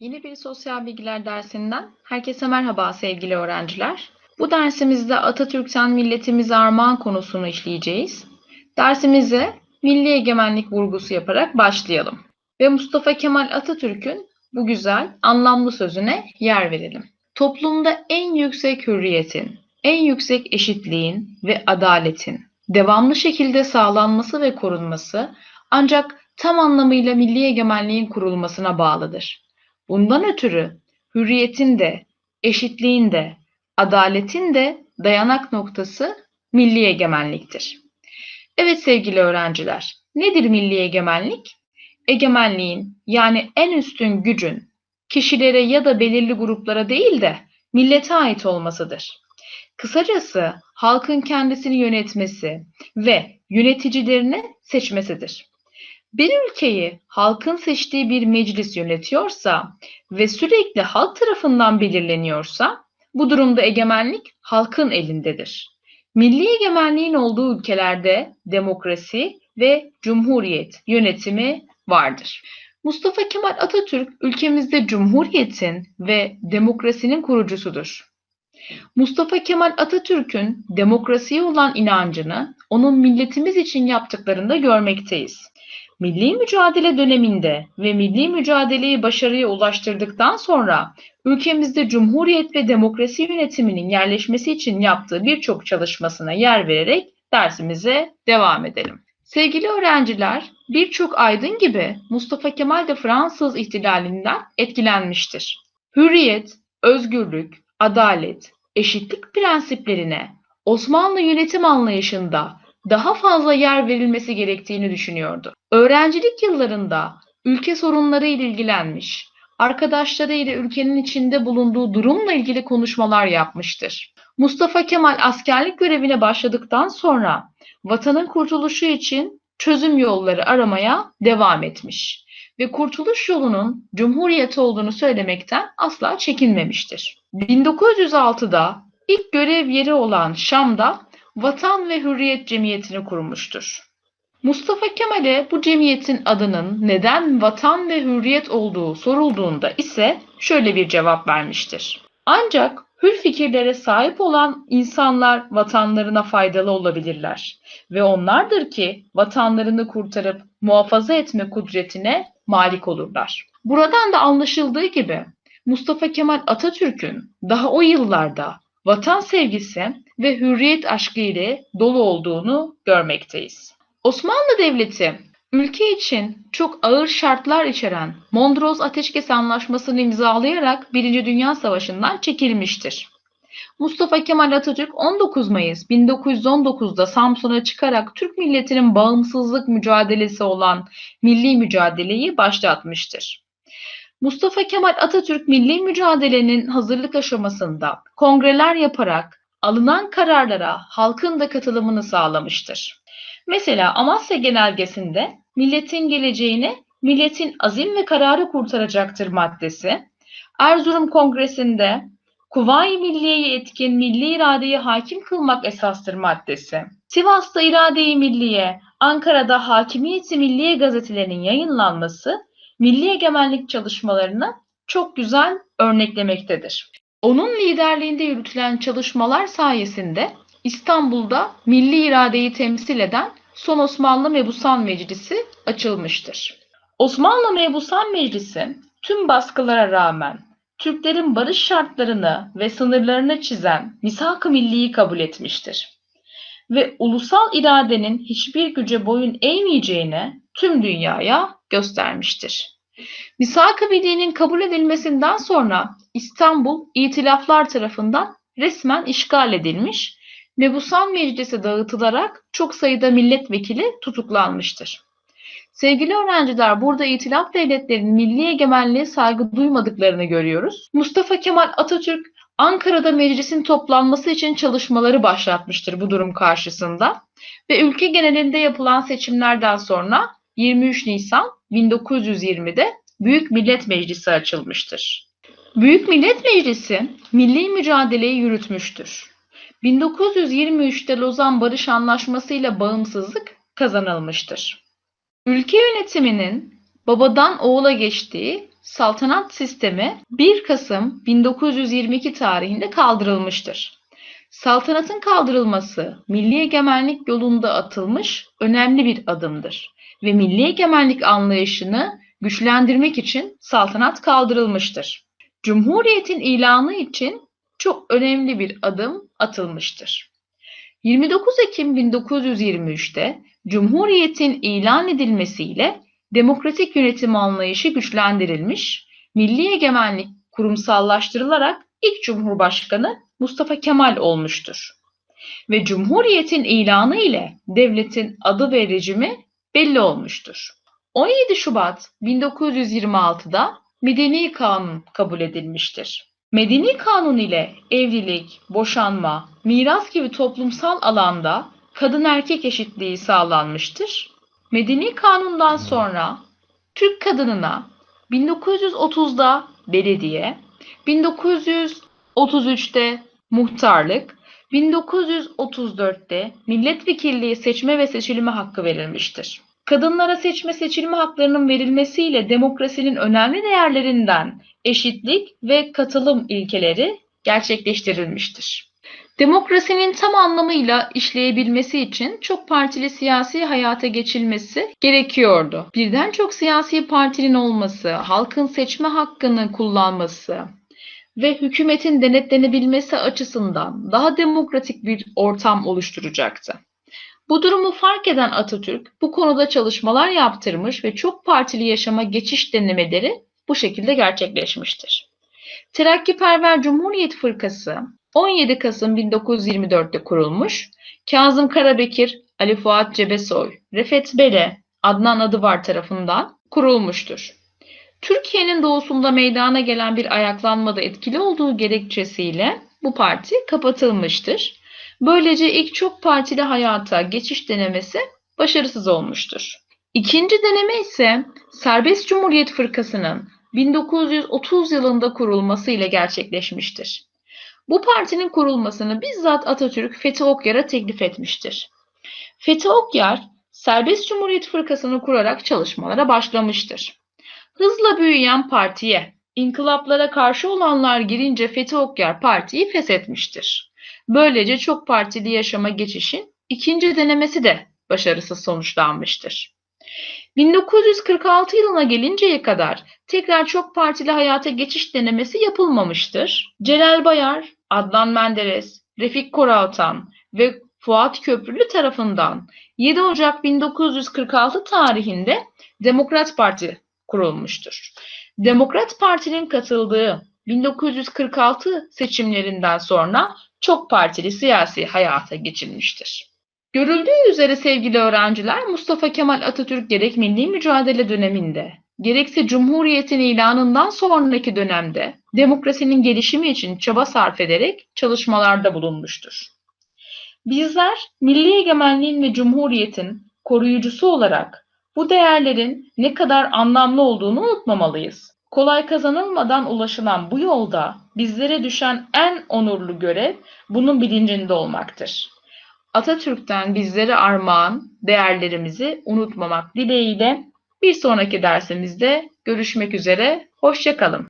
Yeni bir sosyal bilgiler dersinden herkese merhaba sevgili öğrenciler. Bu dersimizde Atatürk'ten milletimize armağan konusunu işleyeceğiz. Dersimize milli egemenlik vurgusu yaparak başlayalım. Ve Mustafa Kemal Atatürk'ün bu güzel, anlamlı sözüne yer verelim. Toplumda en yüksek hürriyetin, en yüksek eşitliğin ve adaletin devamlı şekilde sağlanması ve korunması ancak tam anlamıyla milli egemenliğin kurulmasına bağlıdır. Bundan ötürü hürriyetin de, eşitliğin de, adaletin de dayanak noktası milli egemenliktir. Evet sevgili öğrenciler, nedir milli egemenlik? Egemenliğin yani en üstün gücün kişilere ya da belirli gruplara değil de millete ait olmasıdır. Kısacası halkın kendisini yönetmesi ve yöneticilerini seçmesidir. Bir ülkeyi halkın seçtiği bir meclis yönetiyorsa ve sürekli halk tarafından belirleniyorsa bu durumda egemenlik halkın elindedir. Milli egemenliğin olduğu ülkelerde demokrasi ve cumhuriyet yönetimi vardır. Mustafa Kemal Atatürk ülkemizde cumhuriyetin ve demokrasinin kurucusudur. Mustafa Kemal Atatürk'ün demokrasiye olan inancını onun milletimiz için yaptıklarında görmekteyiz. Milli mücadele döneminde ve milli mücadeleyi başarıya ulaştırdıktan sonra ülkemizde cumhuriyet ve demokrasi yönetiminin yerleşmesi için yaptığı birçok çalışmasına yer vererek dersimize devam edelim. Sevgili öğrenciler, birçok aydın gibi Mustafa Kemal de Fransız ihtilalinden etkilenmiştir. Hürriyet, özgürlük, adalet, eşitlik prensiplerine Osmanlı yönetim anlayışında daha fazla yer verilmesi gerektiğini düşünüyordu. Öğrencilik yıllarında ülke sorunları ile ilgilenmiş, arkadaşları ile ülkenin içinde bulunduğu durumla ilgili konuşmalar yapmıştır. Mustafa Kemal askerlik görevine başladıktan sonra vatanın kurtuluşu için çözüm yolları aramaya devam etmiş ve kurtuluş yolunun cumhuriyet olduğunu söylemekten asla çekinmemiştir. 1906'da ilk görev yeri olan Şam'da Vatan ve Hürriyet Cemiyeti'ni kurmuştur. Mustafa Kemal'e bu cemiyetin adının neden vatan ve hürriyet olduğu sorulduğunda ise şöyle bir cevap vermiştir. Ancak hür fikirlere sahip olan insanlar vatanlarına faydalı olabilirler ve onlardır ki vatanlarını kurtarıp muhafaza etme kudretine malik olurlar. Buradan da anlaşıldığı gibi Mustafa Kemal Atatürk'ün daha o yıllarda vatan sevgisi ve hürriyet aşkı ile dolu olduğunu görmekteyiz. Osmanlı Devleti ülke için çok ağır şartlar içeren Mondros Ateşkes Anlaşması'nı imzalayarak Birinci Dünya Savaşı'ndan çekilmiştir. Mustafa Kemal Atatürk 19 Mayıs 1919'da Samsun'a çıkarak Türk milletinin bağımsızlık mücadelesi olan milli mücadeleyi başlatmıştır. Mustafa Kemal Atatürk milli mücadelenin hazırlık aşamasında kongreler yaparak alınan kararlara halkın da katılımını sağlamıştır. Mesela Amasya Genelgesi'nde milletin geleceğini milletin azim ve kararı kurtaracaktır maddesi, Erzurum Kongresi'nde Kuvayi Milliye'yi etkin milli iradeyi hakim kılmak esastır maddesi, Sivas'ta iradeyi milliye, Ankara'da hakimiyeti milliye gazetelerinin yayınlanması milli egemenlik çalışmalarını çok güzel örneklemektedir. Onun liderliğinde yürütülen çalışmalar sayesinde İstanbul'da milli iradeyi temsil eden Son Osmanlı Mebusan Meclisi açılmıştır. Osmanlı Mebusan Meclisi tüm baskılara rağmen Türklerin barış şartlarını ve sınırlarını çizen misak-ı milliyi kabul etmiştir. Ve ulusal iradenin hiçbir güce boyun eğmeyeceğini tüm dünyaya göstermiştir. Misak-ı Milli'nin kabul edilmesinden sonra İstanbul itilaflar tarafından resmen işgal edilmiş, Mebusan Meclisi dağıtılarak çok sayıda milletvekili tutuklanmıştır. Sevgili öğrenciler burada itilaf devletlerinin milli egemenliğe saygı duymadıklarını görüyoruz. Mustafa Kemal Atatürk Ankara'da meclisin toplanması için çalışmaları başlatmıştır bu durum karşısında ve ülke genelinde yapılan seçimlerden sonra 23 Nisan 1920'de Büyük Millet Meclisi açılmıştır. Büyük Millet Meclisi milli mücadeleyi yürütmüştür. 1923'te Lozan Barış Anlaşması ile bağımsızlık kazanılmıştır. Ülke yönetiminin babadan oğula geçtiği saltanat sistemi 1 Kasım 1922 tarihinde kaldırılmıştır. Saltanatın kaldırılması milli egemenlik yolunda atılmış önemli bir adımdır ve milli egemenlik anlayışını güçlendirmek için saltanat kaldırılmıştır. Cumhuriyetin ilanı için çok önemli bir adım atılmıştır. 29 Ekim 1923'te Cumhuriyetin ilan edilmesiyle demokratik yönetim anlayışı güçlendirilmiş, milli egemenlik kurumsallaştırılarak ilk Cumhurbaşkanı Mustafa Kemal olmuştur. Ve Cumhuriyetin ilanı ile devletin adı ve rejimi belli olmuştur. 17 Şubat 1926'da Medeni Kanun kabul edilmiştir. Medeni Kanun ile evlilik, boşanma, miras gibi toplumsal alanda kadın erkek eşitliği sağlanmıştır. Medeni Kanun'dan sonra Türk kadınına 1930'da belediye, 1933'te muhtarlık, 1934'te milletvekilliği seçme ve seçilme hakkı verilmiştir. Kadınlara seçme seçilme haklarının verilmesiyle demokrasinin önemli değerlerinden eşitlik ve katılım ilkeleri gerçekleştirilmiştir. Demokrasinin tam anlamıyla işleyebilmesi için çok partili siyasi hayata geçilmesi gerekiyordu. Birden çok siyasi partinin olması, halkın seçme hakkını kullanması ve hükümetin denetlenebilmesi açısından daha demokratik bir ortam oluşturacaktı. Bu durumu fark eden Atatürk bu konuda çalışmalar yaptırmış ve çok partili yaşama geçiş denemeleri bu şekilde gerçekleşmiştir. Terakkiperver Cumhuriyet Fırkası 17 Kasım 1924'te kurulmuş, Kazım Karabekir, Ali Fuat Cebesoy, Refet Bele, Adnan Adıvar tarafından kurulmuştur. Türkiye'nin doğusunda meydana gelen bir ayaklanmada etkili olduğu gerekçesiyle bu parti kapatılmıştır. Böylece ilk çok partili hayata geçiş denemesi başarısız olmuştur. İkinci deneme ise Serbest Cumhuriyet Fırkası'nın 1930 yılında kurulması ile gerçekleşmiştir. Bu partinin kurulmasını bizzat Atatürk Fethi Okyar'a teklif etmiştir. Fethi Okyar, Serbest Cumhuriyet Fırkası'nı kurarak çalışmalara başlamıştır. Hızla büyüyen partiye, inkılaplara karşı olanlar girince Fethi Okyar partiyi feshetmiştir. Böylece çok partili yaşama geçişin ikinci denemesi de başarısız sonuçlanmıştır. 1946 yılına gelinceye kadar tekrar çok partili hayata geçiş denemesi yapılmamıştır. Celal Bayar, Adnan Menderes, Refik Koraltan ve Fuat Köprülü tarafından 7 Ocak 1946 tarihinde Demokrat Parti kurulmuştur. Demokrat Parti'nin katıldığı 1946 seçimlerinden sonra çok partili siyasi hayata geçilmiştir. Görüldüğü üzere sevgili öğrenciler Mustafa Kemal Atatürk gerek milli mücadele döneminde gerekse Cumhuriyet'in ilanından sonraki dönemde demokrasinin gelişimi için çaba sarf ederek çalışmalarda bulunmuştur. Bizler milli egemenliğin ve cumhuriyetin koruyucusu olarak bu değerlerin ne kadar anlamlı olduğunu unutmamalıyız. Kolay kazanılmadan ulaşılan bu yolda bizlere düşen en onurlu görev bunun bilincinde olmaktır. Atatürk'ten bizlere armağan değerlerimizi unutmamak dileğiyle bir sonraki dersimizde görüşmek üzere. Hoşçakalın.